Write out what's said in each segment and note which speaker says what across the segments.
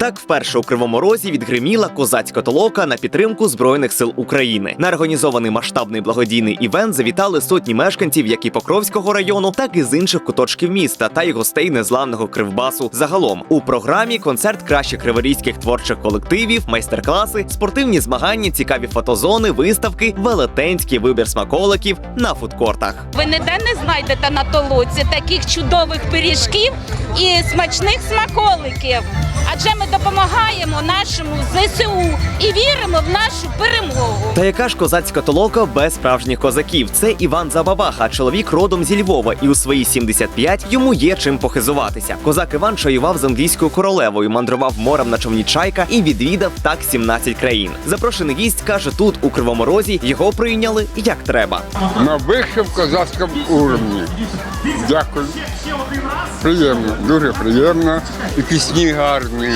Speaker 1: Так, вперше у Кривому Розі відгриміла козацька толока на підтримку Збройних сил України. На організований масштабний благодійний івент завітали сотні мешканців як і Покровського району, так і з інших куточків міста та й гостей незламного кривбасу. Загалом у програмі концерт кращих криворізьких творчих колективів, майстер-класи, спортивні змагання, цікаві фотозони, виставки, велетенський вибір смаколиків на фудкортах.
Speaker 2: Ви ніде не знайдете на толоці таких чудових пиріжків і смачних смаколиків. Адже ми допомагаємо нашому ЗСУ і віримо в нашу перемогу.
Speaker 1: Та яка ж козацька толока без справжніх козаків? Це Іван Забабаха, чоловік родом зі Львова, і у свої 75 йому є чим похизуватися. Козак Іван чаював з англійською королевою, мандрував морем на човні чайка і відвідав так 17 країн. Запрошений гість каже, тут у Кривому Розі його прийняли як треба.
Speaker 3: на вищому козацькому уровні. Дякую. Приємно, дуже приємно. І пісні гарні,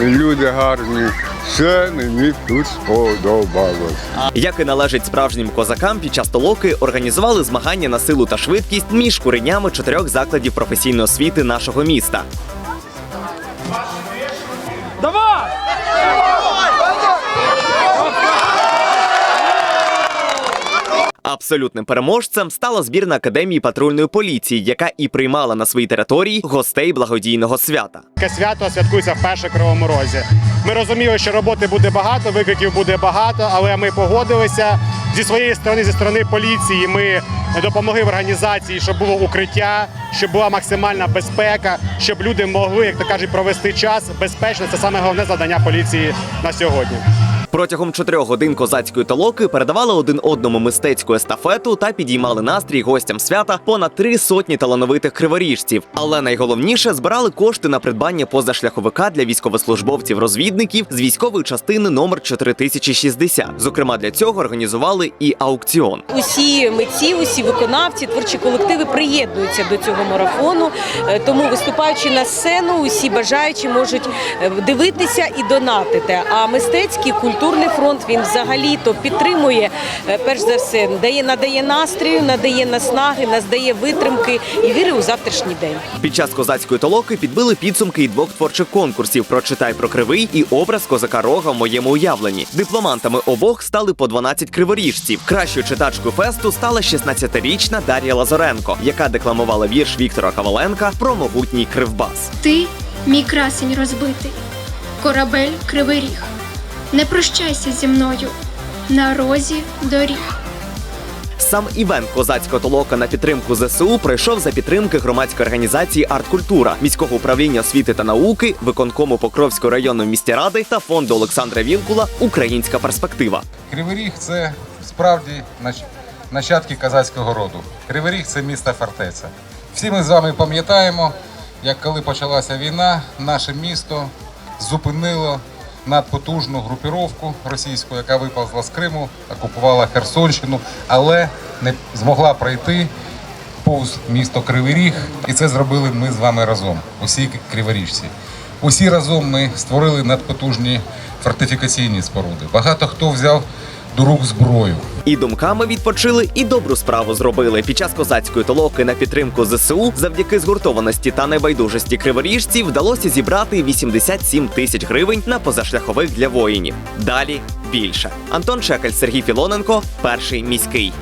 Speaker 3: люди гарні. Все мені тут сподобалось.
Speaker 1: Як і належить справжнім козакам, під час толоки організували змагання на силу та швидкість між куренями чотирьох закладів професійної освіти нашого міста. Абсолютним переможцем стала збірна академії патрульної поліції, яка і приймала на своїй території гостей благодійного свята.
Speaker 4: Таке свято святкується вперше в Кривому Розі. Ми розуміли, що роботи буде багато, викликів буде багато, але ми погодилися зі своєї сторони, зі сторони поліції. Ми допомогли в організації, щоб було укриття, щоб була максимальна безпека, щоб люди могли, як то кажуть, провести час безпечно. Це саме головне завдання поліції на сьогодні.
Speaker 1: Протягом чотирьох годин козацької толоки передавали один одному мистецьку естафету та підіймали настрій гостям свята понад три сотні талановитих криворіжців. Але найголовніше збирали кошти на придбання позашляховика для військовослужбовців-розвідників з військової частини номер 4060. Зокрема, для цього організували і аукціон.
Speaker 5: Усі митці, усі виконавці, творчі колективи приєднуються до цього марафону. Е, Тому виступаючи на сцену, усі бажаючі можуть е, дивитися і донатити. А мистецький культурний фронт він взагалі то підтримує е, перш за все, дає надає настрію, надає наснаги, надає витримки і віри у завтрашній день.
Speaker 1: Під час козацької толоки підбили підсумки і двох творчих конкурсів Прочитай про кривий і образ козака рога в моєму уявленні. Дипломантами обох стали по 12 криворіжців. Кращою читачкою фесту стала 16-річна Дар'я Лазаренко, яка декламувала вірш Віктора Коваленка про могутній кривбас.
Speaker 6: Ти, мій красень розбитий, корабель кривий ріг. Не прощайся зі мною на розі доріг.
Speaker 1: Сам івент козацького толока на підтримку ЗСУ пройшов за підтримки громадської організації Арткультура, міського управління освіти та науки, виконкому Покровської районної міської ради та фонду Олександра Вілкула Українська перспектива.
Speaker 7: Кривий Ріг це справді нащадки козацького роду. Кривий Ріг це місто фортеця. Всі ми з вами пам'ятаємо, як коли почалася війна, наше місто зупинило надпотужну групіровку російську, яка виповзла з Криму, окупувала Херсонщину, але не змогла пройти повз місто Кривий Ріг. І це зробили ми з вами разом, усі криворіжці. Усі разом ми створили надпотужні фортифікаційні споруди. Багато хто взяв до рук зброю.
Speaker 1: І думками відпочили, і добру справу зробили. Під час козацької толоки на підтримку ЗСУ завдяки згуртованості та небайдужості криворіжців вдалося зібрати 87 тисяч гривень на позашляхових для воїнів. Далі більше. Антон Чекаль, Сергій Філоненко, перший міський.